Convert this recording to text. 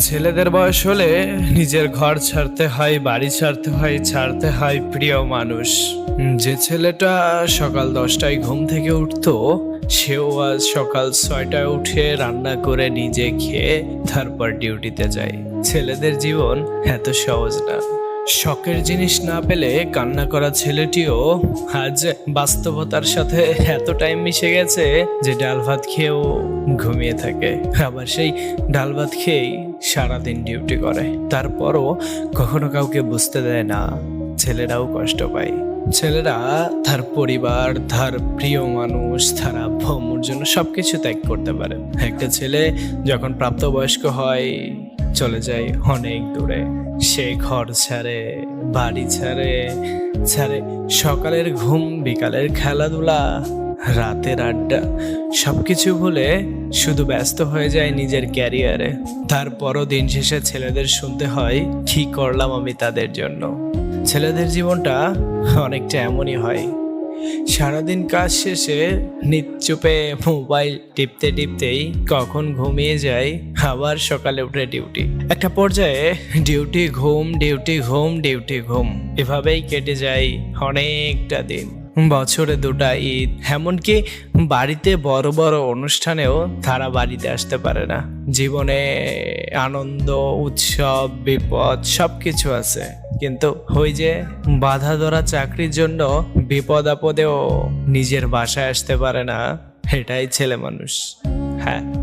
ছেলেদের বয়স হলে নিজের ঘর ছাড়তে হয়, বাড়ি ছাড়তে হয় ছাড়তে হয় প্রিয় মানুষ। যে ছেলেটা সকাল দশটায় ঘুম থেকে উঠতো, সেও আজ সকাল ছয়টায় উঠে রান্না করে নিজে খেয়ে তারপর ডিউটিতে যায়। ছেলেদের জীবন এত সহজ না। শখের জিনিস না পেলে কান্না করা ছেলেটিও আজ বাস্তবতার সাথে এত টাইম মিশে গেছে যে ডাল ভাত খেয়েও ঘুমিয়ে থাকে। আবার সেই ডাল ভাত খেয়েই সারাদিন ডিউটি করে। তারপরও কখনো কাউকে বুঝতে দেয় না, ছেলেরাও কষ্ট পায়। ছেলেরা তার পরিবার, তার প্রিয় মানুষ, তার আব্বুর জন্য সবকিছু ত্যাগ করতে পারে। একটা ছেলে যখন প্রাপ্তবয়স্ক হয় চলে যায় অনেক দূরে। সে ঘর ছাড়ে, বাড়ি ছাড়ে ছাড়ে সকালের ঘুম, বিকালের খেলাধুলা, রাতের আড্ডা, সবকিছু ভুলে শুধু ব্যস্ত হয়ে যায় নিজের ক্যারিয়ারে। তারপরও দিন শেষে ছেলেদের শুনতে হয়, কি করলাম আমি তাদের জন্য? ছেলেদের জীবনটা অনেকটা এমনই হয়। সারাদিন কাজ শেষে নিচুপে মোবাইল টিপতে টিপতেই কখন ঘুমিয়ে যায় আবার সকালে উঠে ডিউটি। একটা পর্যায়ে ডিউটি ঘুম ডিউটি ঘুম ডিউটি ঘুম, এভাবেই কেটে যায় অনেকটা দিন। বছরে দুটা ঈদ, এমনকি বাড়িতে বড় বড় অনুষ্ঠানেও তারা বাড়িতে আসতে পারে না। জীবনে আনন্দ, উৎসব, বিপদ সব কিছু আছে। কিন্তু ওই যে বাধা ধরা চাকরির জন্য বিপদ আপদেও নিজের বাসায় আসতে পারে না। এটাই ছেলে মানুষ। হ্যাঁ।